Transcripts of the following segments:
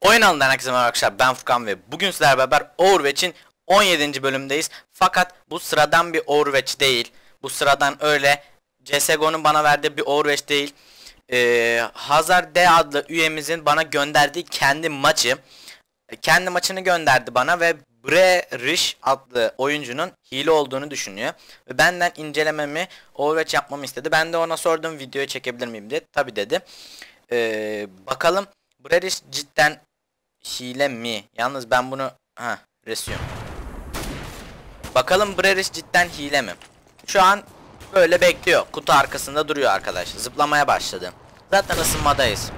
Oyun alanından herkese merhaba arkadaşlar ben Furkan ve bugün sizlerle beraber Overwatch'in 17. bölümdeyiz. Fakat bu sıradan bir Overwatch değil. Bu sıradan öyle CSGO'nun bana verdiği bir Overwatch değil. Ee, Hazar D adlı üyemizin bana gönderdiği kendi maçı. Kendi maçını gönderdi bana ve Brerish adlı oyuncunun hile olduğunu düşünüyor. Ve benden incelememi Overwatch yapmamı istedi. Ben de ona sordum videoyu çekebilir miyim diye. Tabi dedi. Ee, bakalım Brerish cidden hile mi? Yalnız ben bunu ha resume. Bakalım Brerish cidden hile mi? Şu an böyle bekliyor. Kutu arkasında duruyor arkadaş. Zıplamaya başladı. Zaten ısınmadayız.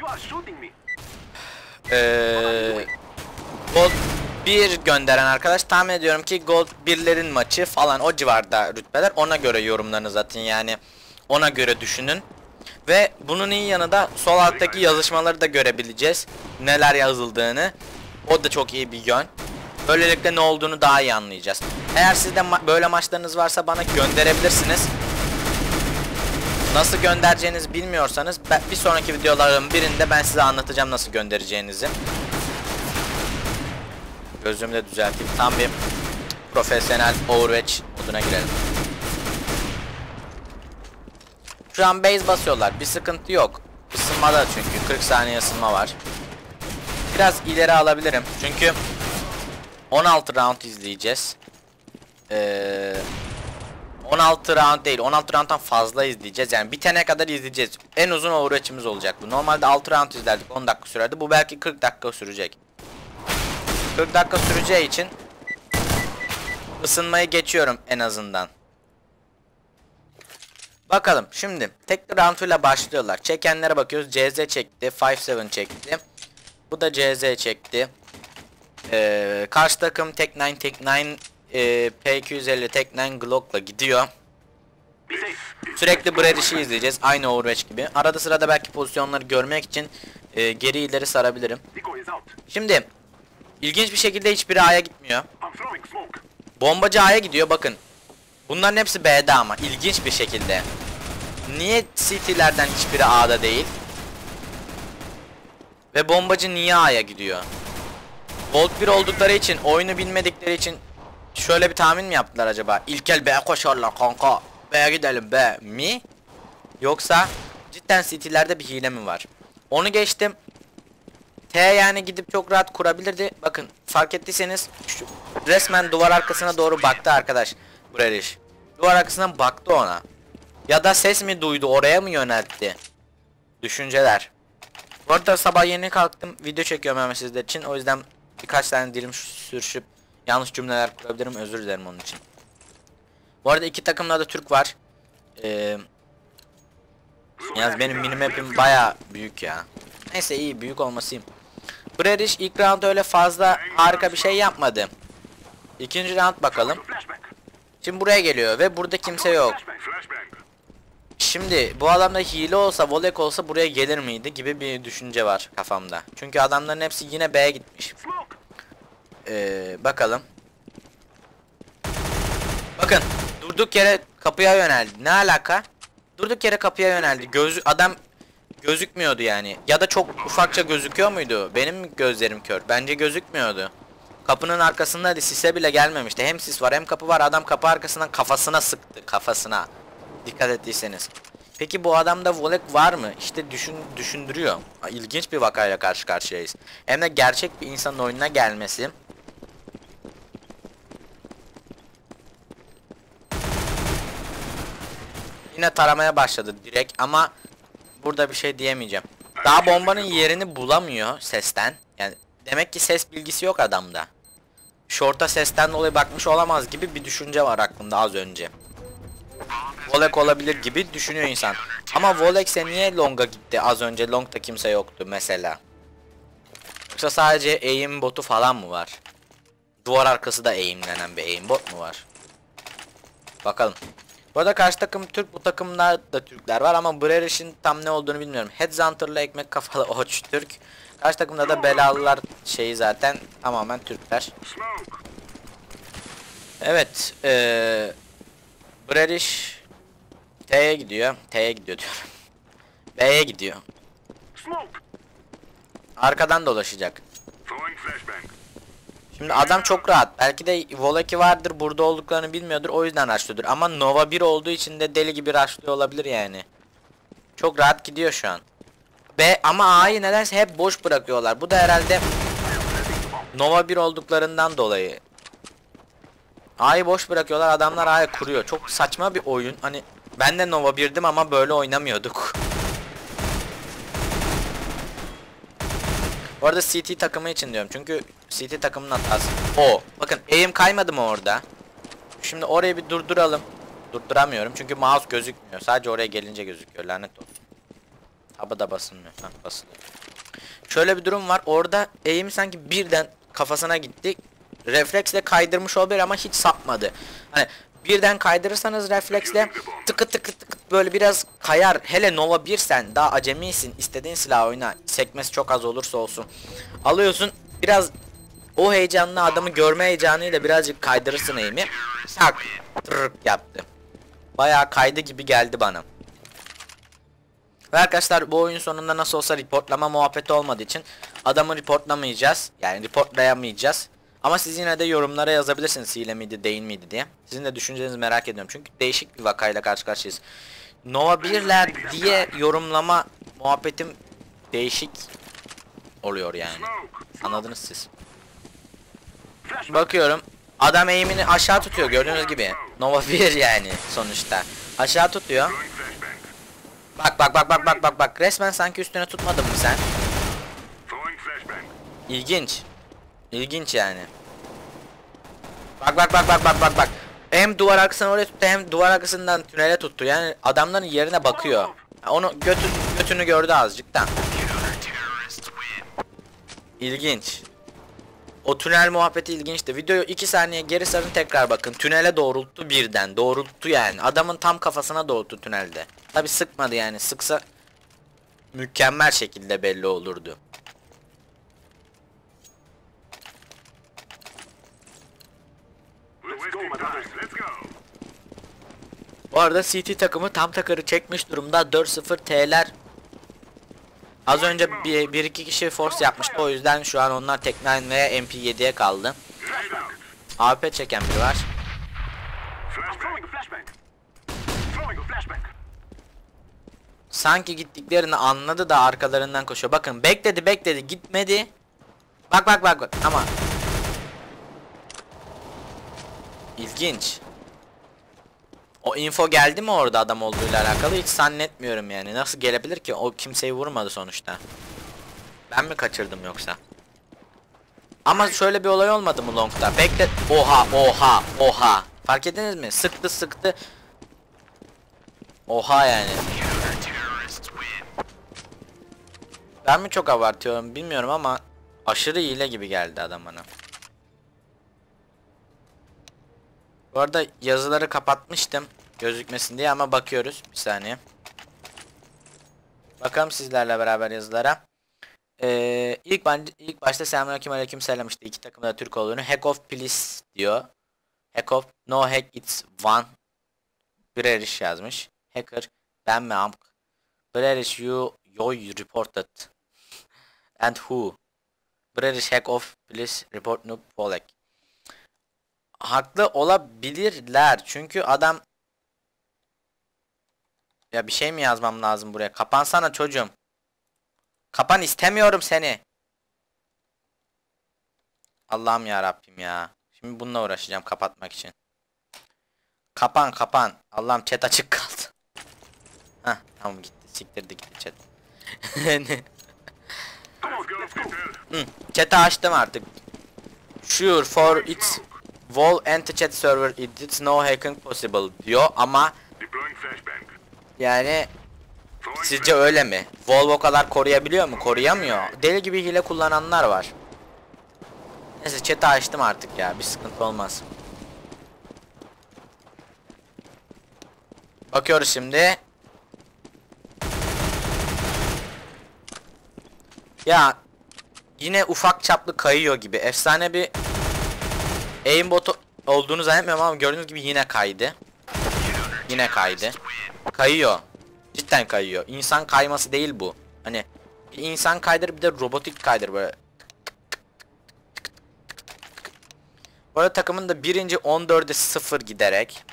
You are shooting me. Ee, Gold 1 gönderen arkadaş tahmin ediyorum ki Gold 1'lerin maçı falan o civarda rütbeler ona göre yorumlarınızı atın yani ona göre düşünün. Ve bunun iyi yanı da sol alttaki yazışmaları da görebileceğiz. Neler yazıldığını. O da çok iyi bir yön. Böylelikle ne olduğunu daha iyi anlayacağız. Eğer sizde ma- böyle maçlarınız varsa bana gönderebilirsiniz. Nasıl göndereceğinizi bilmiyorsanız bir sonraki videoların birinde ben size anlatacağım nasıl göndereceğinizi. Gözümü de düzelteyim. Tam bir profesyonel Overwatch moduna girelim. Şu an base basıyorlar. Bir sıkıntı yok. Isınmada çünkü 40 saniye ısınma var. Biraz ileri alabilirim. Çünkü 16 round izleyeceğiz. Ee, 16 round değil 16 round'dan fazla izleyeceğiz yani bitene kadar izleyeceğiz en uzun overwatch'imiz olacak bu normalde 6 round izlerdik 10 dakika sürerdi bu belki 40 dakika sürecek 40 dakika süreceği için ısınmayı geçiyorum en azından bakalım şimdi tek round ile başlıyorlar çekenlere bakıyoruz CZ çekti 5-7 çekti bu da CZ çekti ee, karşı takım Tek 9 Tek 9 e, P250 Tek 9 Glock'la gidiyor. Sürekli Bradish'i izleyeceğiz. Aynı Overwatch gibi. Arada sırada belki pozisyonları görmek için e, geri ileri sarabilirim. Şimdi ilginç bir şekilde hiçbiri A'ya gitmiyor. Bombacı A'ya gidiyor bakın. Bunların hepsi B'de ama ilginç bir şekilde. Niye City'lerden hiçbiri A'da değil? Ve bombacı niye A'ya gidiyor? Gold 1 oldukları için, oyunu bilmedikleri için şöyle bir tahmin mi yaptılar acaba? İlkel B'ye koşarlar kanka. B'ye gidelim B mi? Yoksa cidden City'lerde bir hile mi var? Onu geçtim. T yani gidip çok rahat kurabilirdi. Bakın fark ettiyseniz şu, resmen duvar arkasına doğru baktı arkadaş. Brerish. Duvar arkasından baktı ona. Ya da ses mi duydu oraya mı yöneltti? Düşünceler. Bu arada sabah yeni kalktım. Video çekiyorum hemen sizler için. O yüzden birkaç tane dilim sürüşüp yanlış cümleler kurabilirim. Özür dilerim onun için. Bu arada iki takımda da Türk var. Ee, yalnız benim minimap'im baya büyük ya. Neyse iyi büyük olmasıyım. Brerish ilk round öyle fazla harika bir şey yapmadı. İkinci round bakalım. Şimdi buraya geliyor ve burada kimse yok. Şimdi bu adamda hile olsa, volek olsa buraya gelir miydi gibi bir düşünce var kafamda. Çünkü adamların hepsi yine B'ye gitmiş. Ee, bakalım. Bakın durduk yere kapıya yöneldi. Ne alaka? Durduk yere kapıya yöneldi. Gözü adam gözükmüyordu yani. Ya da çok ufakça gözüküyor muydu? Benim gözlerim kör? Bence gözükmüyordu. Kapının arkasındaydı. Sise bile gelmemişti. Hem sis var hem kapı var. Adam kapı arkasından kafasına sıktı. Kafasına. Dikkat ettiyseniz. Peki bu adamda volek var mı? İşte düşün düşündürüyor. İlginç bir vakayla karşı karşıyayız. Hem de gerçek bir insanın oyununa gelmesi. Yine taramaya başladı direkt ama burada bir şey diyemeyeceğim. Daha bombanın yerini bulamıyor sesten. Yani demek ki ses bilgisi yok adamda. Short'a sesten dolayı bakmış olamaz gibi bir düşünce var aklımda az önce. Volek olabilir gibi düşünüyor insan. Ama Volek'se niye Long'a gitti az önce Long'da kimse yoktu mesela. Yoksa sadece aim botu falan mı var? Duvar arkası da aimlenen bir aim bot mu var? Bakalım. Bu arada karşı takım Türk bu takımda da Türkler var ama Brerish'in tam ne olduğunu bilmiyorum. Headhunter'la ekmek kafalı Oç Türk. Karşı takımda da belalılar şeyi zaten tamamen Türkler. Evet, eee Brerish T'ye gidiyor. T'ye gidiyor diyorum. B'ye gidiyor. Arkadan dolaşacak. Şimdi adam çok rahat. Belki de Volaki vardır burada olduklarını bilmiyordur o yüzden rushlıyordur. Ama Nova 1 olduğu için de deli gibi rushlıyor olabilir yani. Çok rahat gidiyor şu an. B ama A'yı nedense hep boş bırakıyorlar. Bu da herhalde Nova 1 olduklarından dolayı. A'yı boş bırakıyorlar adamlar A'ya kuruyor. Çok saçma bir oyun. Hani ben de Nova 1'dim ama böyle oynamıyorduk. Bu arada CT takımı için diyorum çünkü CT takımının hatası. O. Bakın aim kaymadı mı orada? Şimdi orayı bir durduralım. Durduramıyorum çünkü mouse gözükmüyor. Sadece oraya gelince gözüküyor lanet olsun. Taba da basılmıyor. Heh, basılıyor. Şöyle bir durum var. Orada aim sanki birden kafasına gitti. Refleksle kaydırmış olabilir ama hiç sapmadı. Hani birden kaydırırsanız refleksle tıkı tıkı tıkı böyle biraz kayar. Hele Nova 1 sen daha acemisin. istediğin silah oyna. Sekmesi çok az olursa olsun. Alıyorsun biraz o heyecanlı adamı görme heyecanıyla birazcık kaydırırsın aim'i. Tak tırık yaptı. Bayağı kaydı gibi geldi bana. Ve arkadaşlar bu oyun sonunda nasıl olsa reportlama muhabbeti olmadığı için adamı reportlamayacağız. Yani reportlayamayacağız. Ama siz yine de yorumlara yazabilirsiniz hile miydi değil miydi diye. Sizin de düşüncenizi merak ediyorum. Çünkü değişik bir vakayla karşı karşıyayız. Nova 1'ler diye yorumlama muhabbetim değişik oluyor yani. Anladınız siz. Bakıyorum. Adam eğimini aşağı tutuyor gördüğünüz gibi. Nova 1 yani sonuçta. Aşağı tutuyor. Bak bak bak bak bak bak bak. Resmen sanki üstüne tutmadın mı sen? İlginç. İlginç yani. Bak bak bak bak bak bak bak. Hem duvar arkasını oraya tuttu hem duvar arkasından tünele tuttu. Yani adamların yerine bakıyor. Onu götü, götünü gördü azıcık da. İlginç. O tünel muhabbeti ilginçti. Videoyu 2 saniye geri sarın tekrar bakın. Tünele doğrulttu birden. Doğrulttu yani. Adamın tam kafasına doğrulttu tünelde. Tabi sıkmadı yani. Sıksa mükemmel şekilde belli olurdu. Bu arada CT takımı tam takarı çekmiş durumda 4-0 T'ler Az önce bir, bir iki kişi force yapmıştı o yüzden şu an onlar tek 9 ve MP7'ye kaldı. AP çeken biri var. Sanki gittiklerini anladı da arkalarından koşuyor. Bakın bekledi bekledi gitmedi. Bak bak bak bak ama. İlginç. O info geldi mi orada adam olduğuyla alakalı hiç zannetmiyorum yani. Nasıl gelebilir ki? O kimseyi vurmadı sonuçta. Ben mi kaçırdım yoksa? Ama şöyle bir olay olmadı mı Long'da? Bekle. Oha oha oha. Fark ettiniz mi? Sıktı sıktı. Oha yani. Ben mi çok abartıyorum bilmiyorum ama aşırı hile gibi geldi adam bana. Bu arada yazıları kapatmıştım gözükmesin diye ama bakıyoruz bir saniye. Bakalım sizlerle beraber yazılara. Ee, ilk, ilk başta selamünaleyküm aleyküm selam işte iki takımda da Türk olduğunu hack off please diyor. Hack off no hack it's one. Brerish yazmış. Hacker ben mi amk? Brerish you you reported. And who? British hack off please report noob Polak. Haklı olabilirler çünkü adam ya bir şey mi yazmam lazım buraya? Kapansana çocuğum. Kapan istemiyorum seni. Allah'ım ya Rabbim ya. Şimdi bununla uğraşacağım kapatmak için. Kapan kapan. Allah'ım chat açık kaldı. Hah tamam gitti. Siktirdi gitti chat. Hı, chat'i açtım artık. Sure for its wall anti-chat server it is no hacking possible diyor ama yani sizce öyle mi? Volvo kadar koruyabiliyor mu? Koruyamıyor. Deli gibi hile kullananlar var. Neyse chat'i açtım artık ya bir sıkıntı olmaz. Bakıyoruz şimdi. Ya yine ufak çaplı kayıyor gibi. Efsane bir aimbot olduğunu zannetmiyorum ama gördüğünüz gibi yine kaydı. Yine kaydı. Kayıyor. Cidden kayıyor. İnsan kayması değil bu. Hani insan kaydır bir de robotik kaydır böyle. Bu arada takımın da birinci 14'e 0 giderek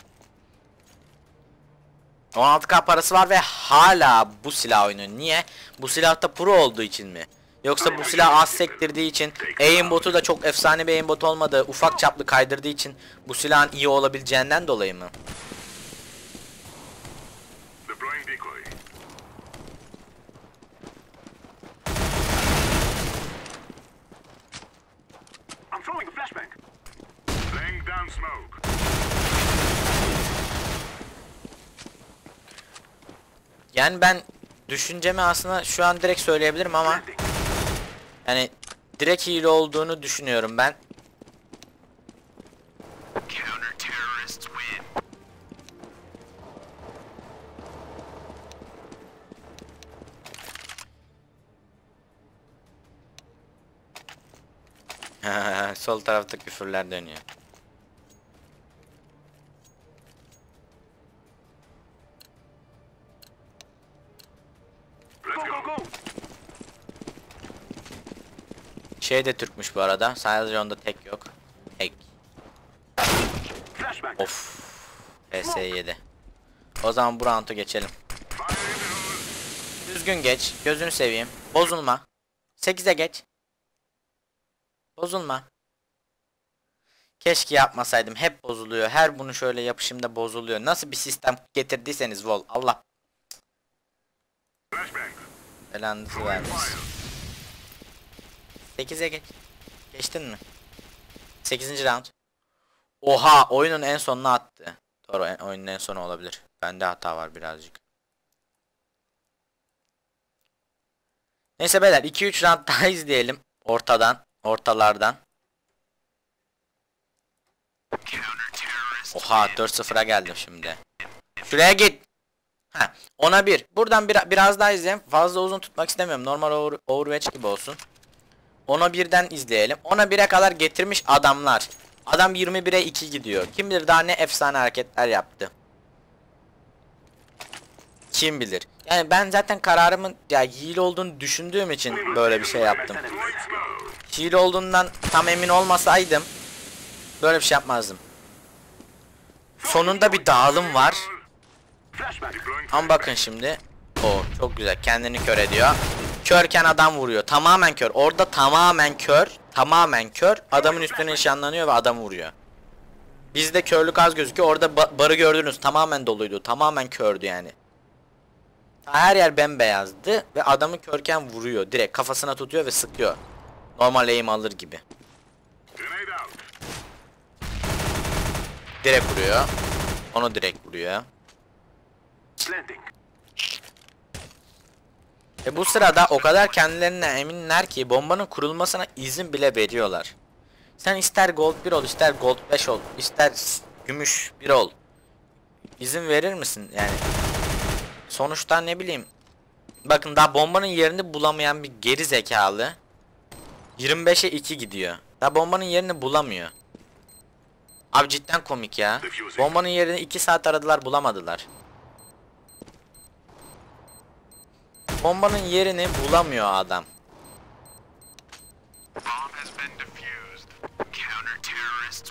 16k parası var ve hala bu silah oynuyor. Niye? Bu silahta pro olduğu için mi? Yoksa bu silah az sektirdiği için aimbotu da çok efsane bir aimbot olmadığı ufak çaplı kaydırdığı için bu silahın iyi olabileceğinden dolayı mı? Deploying decoy. I'm throwing a flashbang. Laying down smoke. Yani ben düşüncemi aslında şu an direkt söyleyebilirim ama. Yani direkt hile olduğunu düşünüyorum ben. Sol tarafta küfürler dönüyor. Şey de Türkmüş bu arada. Sadece onda tek yok. Tek. Of. PS7. O zaman bu round'u geçelim. Düzgün geç. Gözünü seveyim. Bozulma. 8'e geç. Bozulma. Keşke yapmasaydım. Hep bozuluyor. Her bunu şöyle yapışımda bozuluyor. Nasıl bir sistem getirdiyseniz Vol. Allah belanızı vermesin. Fire. 8'e geç. Geçtin mi? 8. round. Oha oyunun en sonuna attı. Doğru oyunun en sonu olabilir. Bende hata var birazcık. Neyse beyler 2-3 round daha izleyelim. Ortadan. Ortalardan. Oha 4-0'a geldim şimdi. Şuraya git. Ha, ona bir. Buradan bir, biraz daha izleyelim. Fazla uzun tutmak istemiyorum. Normal over, Overwatch gibi olsun. Ona birden izleyelim. Ona 1'e kadar getirmiş adamlar. Adam 21'e 2 gidiyor. Kim bilir daha ne efsane hareketler yaptı. Kim bilir. Yani ben zaten kararımın ya hile olduğunu düşündüğüm için böyle bir şey yaptım. Hile olduğundan tam emin olmasaydım böyle bir şey yapmazdım. Sonunda bir dağılım var. Ama bakın şimdi. O çok güzel. Kendini kör ediyor. Körken adam vuruyor. Tamamen kör. Orada tamamen kör. Tamamen kör. Adamın üstüne nişanlanıyor ve adam vuruyor. Bizde körlük az gözüküyor. Orada ba- barı gördünüz. Tamamen doluydu. Tamamen kördü yani. Her yer bembeyazdı ve adamı körken vuruyor. Direkt kafasına tutuyor ve sıkıyor. Normal aim alır gibi. Direkt vuruyor. Onu direkt vuruyor. Planting. E bu sırada o kadar kendilerine eminler ki bombanın kurulmasına izin bile veriyorlar. Sen ister gold 1 ol, ister gold 5 ol, ister gümüş 1 ol. İzin verir misin yani? Sonuçta ne bileyim. Bakın daha bombanın yerini bulamayan bir geri zekalı 25'e 2 gidiyor. Daha bombanın yerini bulamıyor. Abi cidden komik ya. Bombanın yerini 2 saat aradılar bulamadılar. Bombanın yerini bulamıyor adam.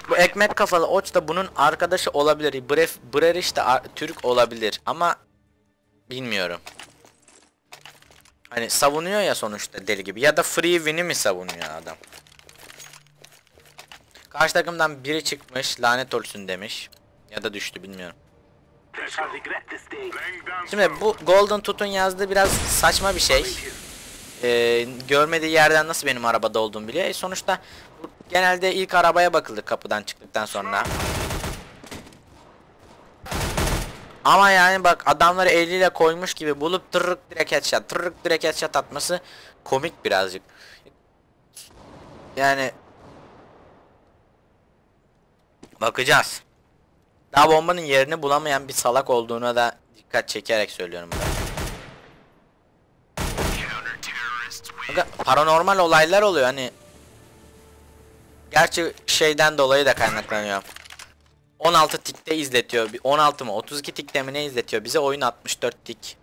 Bu ekmek kafalı oç da bunun arkadaşı olabilir. Bref, Brerish de Türk olabilir ama bilmiyorum. Hani savunuyor ya sonuçta deli gibi. Ya da free win'i mi savunuyor adam? Karşı takımdan biri çıkmış lanet olsun demiş. Ya da düştü bilmiyorum. Şimdi bu Golden Tut'un yazdığı biraz saçma bir şey. Ee, görmediği yerden nasıl benim arabada olduğumu biliyor. E, sonuçta genelde ilk arabaya bakılır kapıdan çıktıktan sonra. Ama yani bak adamları eliyle koymuş gibi bulup tırrık direkt headshot, tırrık direkt headshot atması komik birazcık. Yani bakacağız. Daha bombanın yerini bulamayan bir salak olduğuna da dikkat çekerek söylüyorum. Aga, paranormal olaylar oluyor hani. Gerçi şeyden dolayı da kaynaklanıyor. 16 tikte izletiyor. Bir 16 mı 32 tikte mi ne izletiyor bize oyun 64 tik.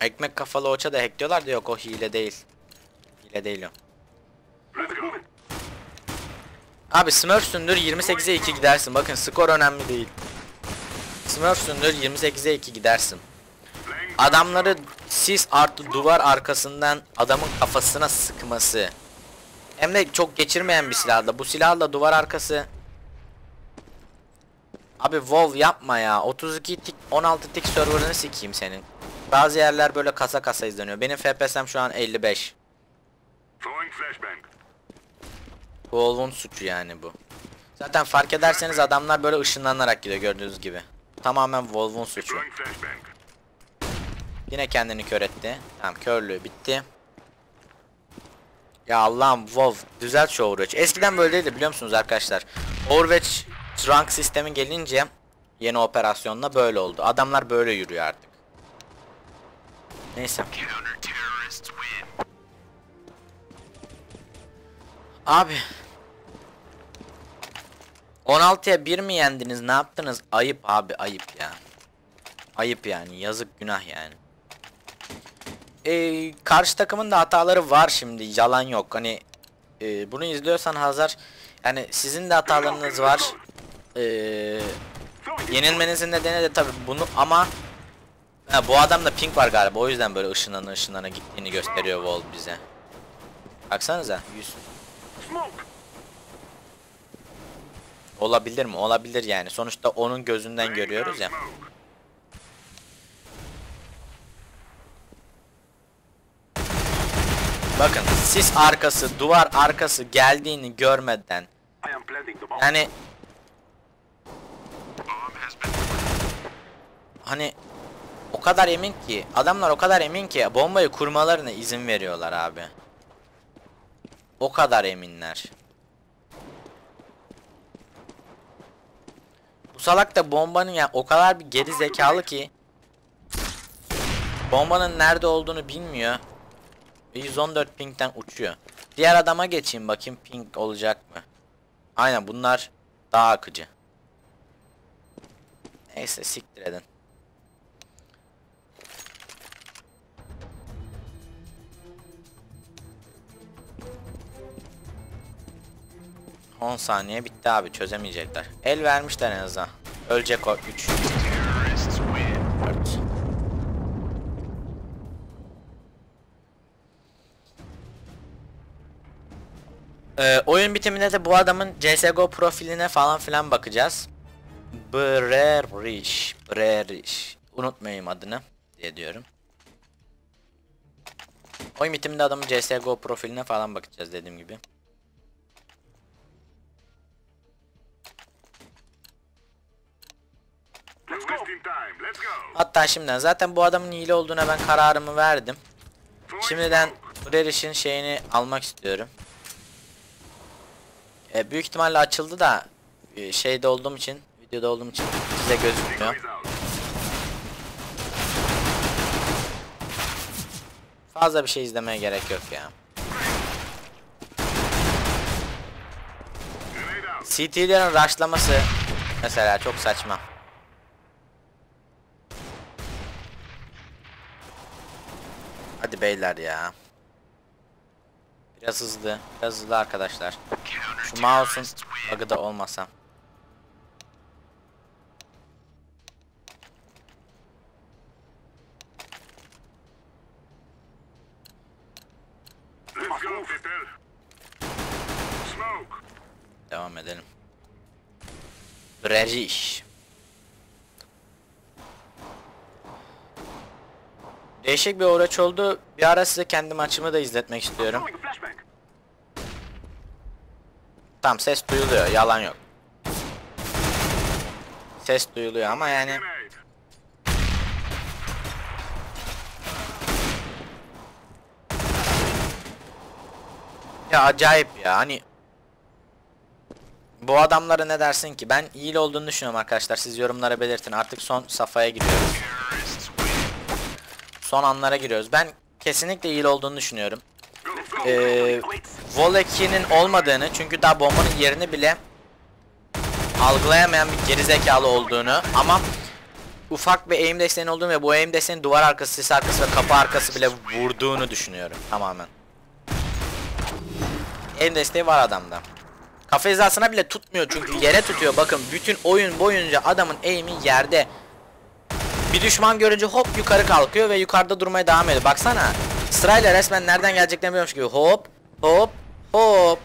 Ekmek kafalı oça da hackliyorlar da yok o hile değil. Hile değil o. Abi Smurfs'ündür 28'e 2 gidersin. Bakın skor önemli değil. Smurfs'ündür 28'e 2 gidersin. Adamları sis artı duvar arkasından adamın kafasına sıkması. Hem de çok geçirmeyen bir silahla. Bu silahla duvar arkası. Abi WoW yapma ya. 32 tik 16 tik serverını sikeyim senin. Bazı yerler böyle kasa kasa izleniyor. Benim FPS'm şu an 55. WoW'un suçu yani bu. Zaten fark ederseniz adamlar böyle ışınlanarak gidiyor gördüğünüz gibi. Tamamen WoW'un suçu. Yine kendini kör etti. Tamam körlüğü bitti. Ya Allah'ım WoW düzelt şu Overwatch. Eskiden böyle değildi biliyor musunuz arkadaşlar? Overwatch rank sistemi gelince yeni operasyonla böyle oldu. Adamlar böyle yürüyor artık. Neyse. Abi 16'ya 1 mi yendiniz? Ne yaptınız? Ayıp abi ayıp ya. Ayıp yani. Yazık günah yani. Ee, karşı takımın da hataları var şimdi. Yalan yok. Hani e, bunu izliyorsan Hazar yani sizin de hatalarınız var. Ee, yenilmenizin nedeni de tabi bunu ama ha, bu adamda ping var galiba. O yüzden böyle ışınlanı ışınlanı gittiğini gösteriyor Wall bize. Baksanıza 100. Olabilir mi? Olabilir yani. Sonuçta onun gözünden görüyoruz ya. Bakın sis arkası, duvar arkası geldiğini görmeden yani hani o kadar emin ki adamlar o kadar emin ki bombayı kurmalarına izin veriyorlar abi. O kadar eminler. Bu salak da bombanın ya o kadar bir geri zekalı ki bombanın nerede olduğunu bilmiyor. Ve 114 pingden uçuyor. Diğer adama geçeyim bakayım ping olacak mı? Aynen bunlar daha akıcı. Neyse siktir edin. On saniye bitti abi çözemeyecekler. El vermişler en azından. Ölecek o 3. 4. Ee, oyun bitiminde de bu adamın CSGO profiline falan filan bakacağız. Brerish. Brerish. Unutmayayım adını diye diyorum. Oyun bitiminde adamın CSGO profiline falan bakacağız dediğim gibi. Hatta şimdiden zaten bu adamın hile olduğuna ben kararımı verdim. Şimdiden smoke. Brerish'in şeyini almak istiyorum. E, büyük ihtimalle açıldı da e, şeyde olduğum için, videoda olduğum için size gözükmüyor. Fazla bir şey izlemeye gerek yok ya. CT'lerin rushlaması mesela çok saçma. Hadi beyler ya. Biraz hızlı, biraz hızlı arkadaşlar. Şu mouse'un bug'ı da olmasa. Devam edelim. Brerish. Değişik bir uğraş oldu. Bir ara size kendi maçımı da izletmek istiyorum. Tam ses duyuluyor, yalan yok. Ses duyuluyor ama yani ya acayip ya hani bu adamlara ne dersin ki? Ben iyi olduğunu düşünüyorum arkadaşlar. Siz yorumlara belirtin. Artık son safhaya giriyoruz. Son anlara giriyoruz. Ben kesinlikle iyi olduğunu düşünüyorum. Ee. Voleki'nin olmadığını çünkü daha bombanın yerini bile algılayamayan bir gerizekalı olduğunu ama ufak bir aim desteğinin olduğunu ve bu aim desteğinin duvar arkası, sis arkası ve kapı arkası bile vurduğunu düşünüyorum tamamen. Aim desteği var adamda. Kafa hizasına bile tutmuyor çünkü yere tutuyor. Bakın bütün oyun boyunca adamın aim'i yerde. Bir düşman görünce hop yukarı kalkıyor ve yukarıda durmaya devam ediyor. Baksana. Sırayla resmen nereden geleceklerini biliyormuş gibi. Hop, hop, hop.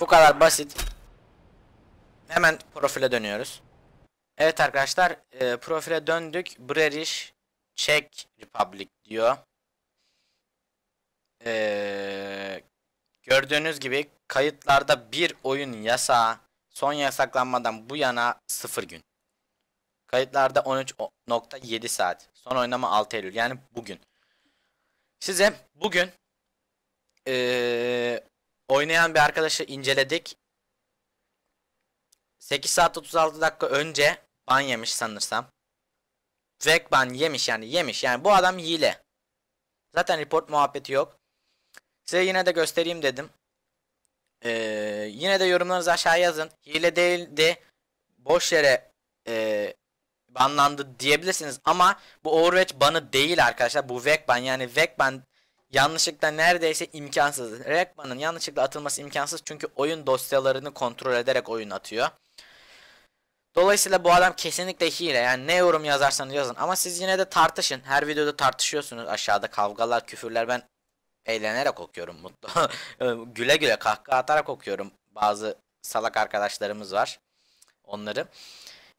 Bu kadar basit. Hemen profile dönüyoruz. Evet arkadaşlar, e, profile döndük. British Czech Republic diyor. E, gördüğünüz gibi kayıtlarda bir oyun yasağı son yasaklanmadan bu yana 0 gün. Kayıtlarda 13.7 saat. Son oynama 6 Eylül yani bugün. Size bugün eee, oynayan bir arkadaşı inceledik. 8 saat 36 dakika önce ban yemiş sanırsam. Vek ban yemiş yani yemiş. Yani bu adam hile. Zaten report muhabbeti yok. Size yine de göstereyim dedim. Ee, yine de yorumlarınızı aşağı yazın. Hile değildi. Boş yere e, banlandı diyebilirsiniz ama bu Overwatch banı değil arkadaşlar. Bu Vek ban yani Vek ban yanlışlıkla neredeyse imkansız. Vek banın yanlışlıkla atılması imkansız çünkü oyun dosyalarını kontrol ederek oyun atıyor. Dolayısıyla bu adam kesinlikle hile. Yani ne yorum yazarsanız yazın. Ama siz yine de tartışın. Her videoda tartışıyorsunuz. Aşağıda kavgalar, küfürler. Ben eğlenerek okuyorum. Mutlu. güle güle kahkaha atarak okuyorum. Bazı salak arkadaşlarımız var. Onları.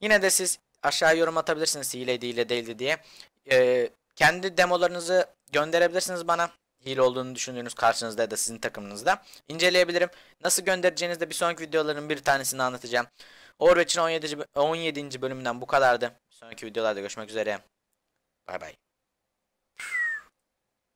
Yine de siz aşağı yorum atabilirsiniz hile değil değildi diye. Ee, kendi demolarınızı gönderebilirsiniz bana. Hile olduğunu düşündüğünüz karşınızda ya da sizin takımınızda. İnceleyebilirim. Nasıl göndereceğinizi de bir sonraki videoların bir tanesini anlatacağım. Overwatch'in 17. bö- 17. bölümünden bu kadardı. Bir sonraki videolarda görüşmek üzere. Bay bay.